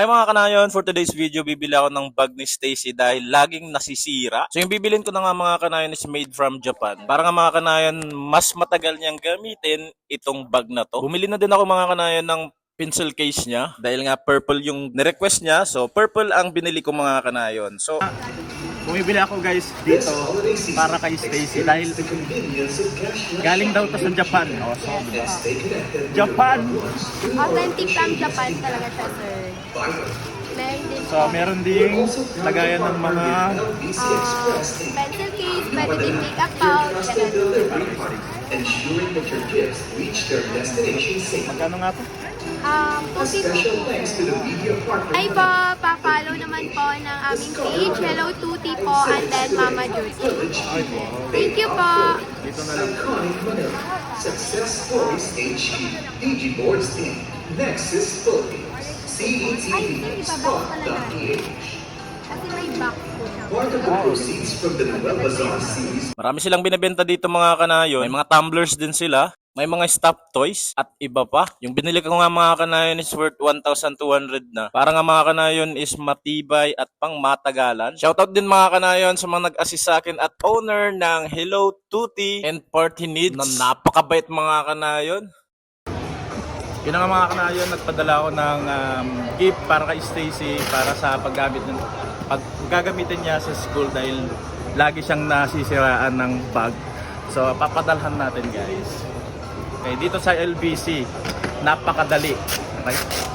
Hi mga kanayon, for today's video, bibili ako ng bag ni Stacy dahil laging nasisira. So yung bibilin ko na nga mga kanayon is made from Japan. Para nga mga kanayon, mas matagal niyang gamitin itong bag na to. Bumili na din ako mga kanayon ng pencil case niya dahil nga purple yung nirequest niya. So purple ang binili ko mga kanayon. So Bumibili ako guys dito para kay Stacy dahil galing daw to sa Japan. Oh, so, diba? Japan! Authentic from Japan talaga siya, sir. Meron din So, meron ding lagayan ng mga ah, pencil case, pwede din makeup pouch, ensuring that your gifts reach their destination safely. magkano nga to? Um, media partner. Ay po, aming page. Hello Tuti po, and then Mama Juicy. Thank you po. Dito na lang. Success Stories HQ. DG Boards Inc. Nexus Philippines. CETV. Spot.ph. Kasi may box po siya. Marami silang binebenta dito mga kanayon. May mga tumblers din sila. May mga stuffed toys at iba pa. Yung binili ko nga mga kanayon is worth 1,200 na. Para nga mga kanayon is matibay at pang matagalan. Shoutout din mga kanayon sa mga nag-assist sa akin at owner ng Hello Tuti and Party Needs na napakabait mga kanayon. Yun na nga mga kanayon, nagpadala ako ng um, gift para kay Stacy para sa paggamit ng pag gagamitin niya sa school dahil lagi siyang nasisiraan ng bag. So, papadalhan natin guys. Okay, dito sa LBC, napakadali. Okay?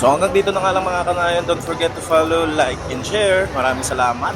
So hanggang dito na nga lang mga kanayon. Don't forget to follow, like, and share. Maraming salamat.